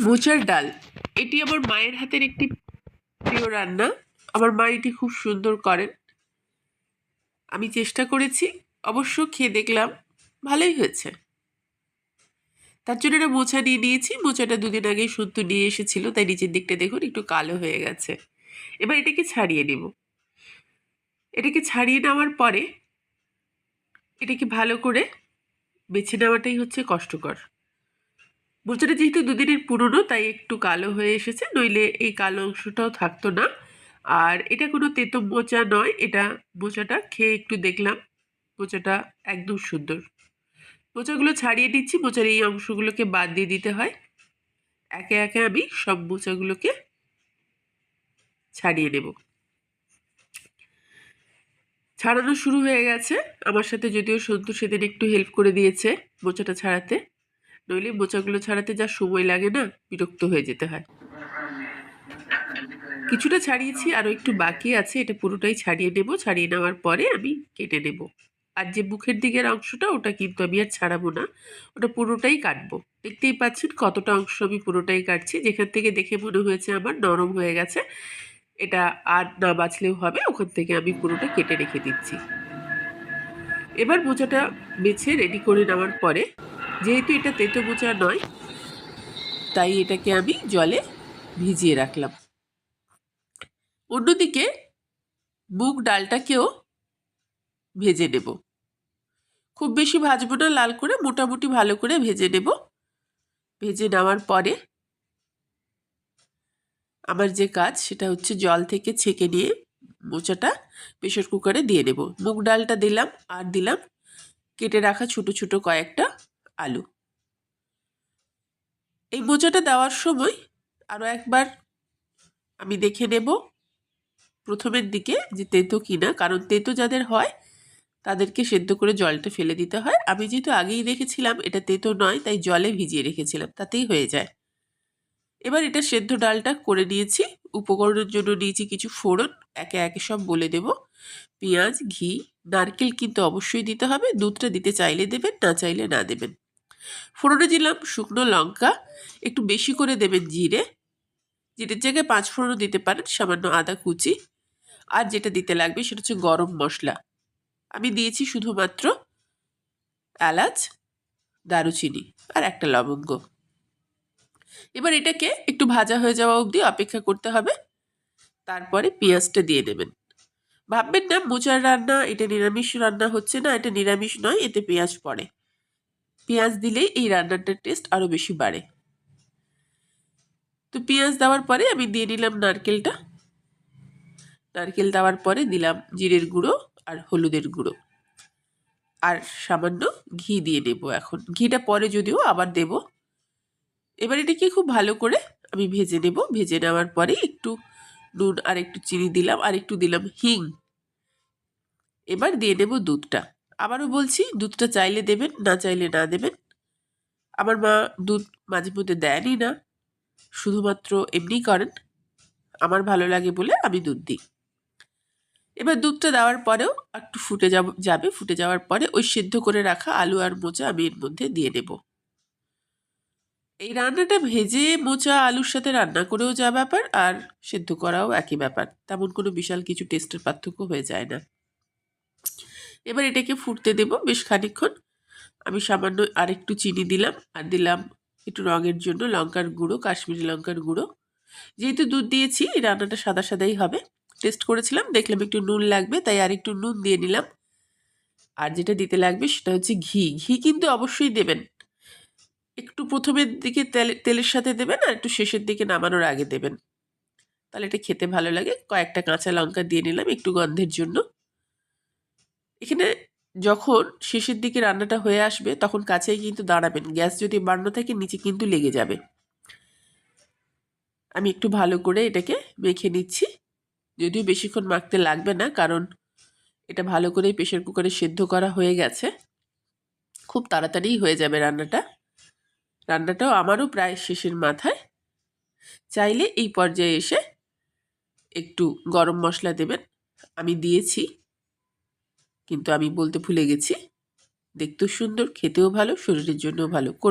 মোচার ডাল। এটি আমার মায়ের হাতের একটি প্রিয় রান্না। আমার মা এটি খুব সুন্দর করেন। আমি চেষ্টা করেছি, অবশ্য খেয়ে দেখলাম ভালোই হয়েছে। তার জন্য একটা মোচা নিয়ে নিয়েছি। মোচাটা দুদিন আগেই সন্তু নিয়ে এসেছিল, তাই নিচের দিকটা দেখুন, একটু কালো হয়ে গেছে। এবার এটাকে ছাড়িয়ে নেব। এটাকে ছাড়িয়ে নেওয়ার পরে এটাকে ভালো করে বেছে নেওয়াটাই হচ্ছে কষ্টকর। মোচাটা যেহেতু দুদিনের পুরনো, তাই একটু কালো হয়ে এসেছে, নইলে এই কালো অংশটাও থাকতো না। আর এটা কোনো তেতো মোচা নয়, এটা মোচাটা খেয়ে একটু দেখলাম, মোচাটা একদম সুন্দর। মোচাগুলো ছাড়িয়ে দিচ্ছি, মোচার এই অংশগুলোকে বাদ দিয়ে দিতে হয়। একে একে আমি সব মোচাগুলোকে ছাড়িয়ে নেব। ছাড়ানো শুরু হয়ে গেছে। আমার সাথে যদিও সন্তু সেদিন একটু হেল্প করে দিয়েছে মোচাটা ছাড়াতে। নইলে মোচাগুলো ছাড়াতে যা সময় লাগে না, বিরক্ত হয়ে যেতে হয়। কিছুটা ছাড়িয়েছি আরও একটু বাকি আছে, এটা পুরোটাই ছাড়িয়ে নেব। ছাড়িয়ে নেওয়ার পরে আমি কেটে নেব। আর যে মুখের দিকের অংশটা, ওটা কিন্তু আমি আর ছাড়াবো না। ওটা পুরোটাই কাটবো। দেখতেই পাচ্ছেন কতটা অংশ আমি পুরোটাই কাটছি। যেখান থেকে দেখে মনে হয়েছে আমার নরম হয়ে গেছে, এটা আর না বাঁচলেও হবে, ওখান থেকে আমি পুরোটা কেটে রেখে দিচ্ছি। এবার মোচাটা বেছে রেডি করে নেওয়ার পরে যেহেতু এটা তেতো মোচা নয়, তাই এটাকে আমি জলে ভিজিয়ে রাখলাম। অন্যদিকে মুগ ডালটাকেও ভেজে নেব। খুব বেশি ভাজবো না, লাল করে মোটামুটি ভালো করে ভেজে নেব। ভেজে নেওয়ার পরে আমার যে কাজ, সেটা হচ্ছে জল থেকে ছেঁকে নিয়ে মোচাটা প্রেশার কুকারে দিয়ে দেব মুগ ডালটা দিলাম, আর দিলাম, কেটে রাখা ছোটো ছোটো কয়েকটা আলু। এই মোচাটা দেওয়ার সময় আরও একবার আমি দেখে নেব। প্রথমের দিকে যে তেতো কিনা, কারণ তেঁতো যাদের হয়, তাদেরকে সেদ্ধ করে জলটা ফেলে দিতে হয়। আমি যেহেতু আগেই দেখেছিলাম এটা তেঁতো নয়, তাই জলে ভিজিয়ে রেখেছিলাম, তাতেই হয়ে যায়। এবার এটা সেদ্ধ ডালটা করে নিয়েছি। উপকরণের জন্য নিয়েছি কিছু ফোড়ন, একে একে সব বলে দেব। পেঁয়াজ, ঘি, নারকেল কিন্তু অবশ্যই দিতে হবে। দুধটা দিতে চাইলে দেবেন, না চাইলে না দেবেন। ফোড়নে দিলাম শুকনো লঙ্কা, একটু বেশি করে দেবেন জিরে জিরের জায়গায় পাঁচ ফোড়নও দিতে পারেন, সামান্য আদা কুচি। আর যেটা দিতে লাগবে সেটা হচ্ছে গরম মশলা। আমি দিয়েছি শুধুমাত্র এলাচ, দারুচিনি আর একটা লবঙ্গ। এবার এটাকে একটু ভাজা হয়ে যাওয়া অবধি অপেক্ষা করতে হবে। তারপরে পেঁয়াজটা দিয়ে দেবেন। ভাববেন না মোচার রান্না, এটা নিরামিষ রান্না হচ্ছে না, এটা নিরামিষ নয়, এতে পেঁয়াজ পড়ে। পেঁয়াজ দিলেই এই রান্নাটার টেস্ট আরও বেশি বাড়ে। তো পেঁয়াজ দেওয়ার পরে আমি দিয়ে নিলাম নারকেলটা। নারকেল দেওয়ার পরে দিলাম জিরের গুঁড়ো আর হলুদের গুঁড়ো। আর সামান্য ঘি দিয়ে নেব এখন। ঘিটা পরে যদিও আবার দেব। এবার এটাকে খুব ভালো করে আমি ভেজে নেব। ভেজে নেওয়ার পরে একটু নুন আর একটু চিনি দিলাম আর একটু দিলাম হিং। এবার দিয়ে নেব দুধটা। আবারও বলছি, দুধটা চাইলে দেবেন, না চাইলে না দেবেন। আমার মা দুধ মাঝে মধ্যে দেয়নি না। শুধুমাত্র এমনি করেন। আমার ভালো লাগে বলে আমি দুধ দিই। এবার দুধটা দেওয়ার পরেও একটু ফুটে যাব, যাবে। ফুটে যাওয়ার পরে ওই সিদ্ধ করে রাখা আলু আর মোচা আমি এর মধ্যে দিয়ে নেব। এই রান্নাটা ভেজে মোচা, আলুর সাথে রান্না করেও যা ব্যাপার, আর সেদ্ধ করাও একই ব্যাপার। তেমন কোনো বিশাল কিছু টেস্টের পার্থক্য হয়ে যায় না। এবার এটাকে ফুটতে দেব বেশ খানিক্ষণ আমি সামান্য আর একটু চিনি দিলাম আর দিলাম একটু রঙের জন্য লঙ্কার গুঁড়ো, কাশ্মীরি লঙ্কার গুঁড়ো। যেহেতু দুধ দিয়েছি, এই রান্নাটা সাদা সাদাই হবে। টেস্ট করেছিলাম, দেখলাম একটু নুন লাগবে, তাই আর একটু নুন দিয়ে নিলাম। আর যেটা দিতে লাগবে সেটা হচ্ছে ঘি। ঘি কিন্তু অবশ্যই দেবেন। একটু প্রথমের দিকে তেল, তেলের সাথে দেবেন আর একটু শেষের দিকে নামানোর আগে দেবেন। তাহলে এটা খেতে ভালো লাগে। কয়েকটা কাঁচা লঙ্কা দিয়ে নিলাম একটু গন্ধের জন্য। এখানে যখন শেষের দিকে রান্নাটা হয়ে আসবে, তখন কাছেই কিন্তু দাঁড়াবেন। গ্যাস যদি বাড়ানো থাকে, নিচে কিন্তু লেগে যাবে। আমি একটু ভালো করে এটাকে মেখে নিচ্ছি। যদিও বেশিক্ষণ মাখতে লাগবে না, কারণ এটা ভালো করে প্রেশার কুকারে সেদ্ধ করা হয়ে গেছে। খুব তাড়াতাড়িই হয়ে যাবে রান্নাটা। রান্নাটাও আমারও প্রায় শেষের মাথায়। চাইলে এই পর্যায়ে এসে একটু গরম মশলা দেবেন। আমি দিয়েছি। কিন্তু আমি বলতে ভুলে গেছি। দেখতেও সুন্দর খেতেও ভালো শরীরের জন্যও ভালো।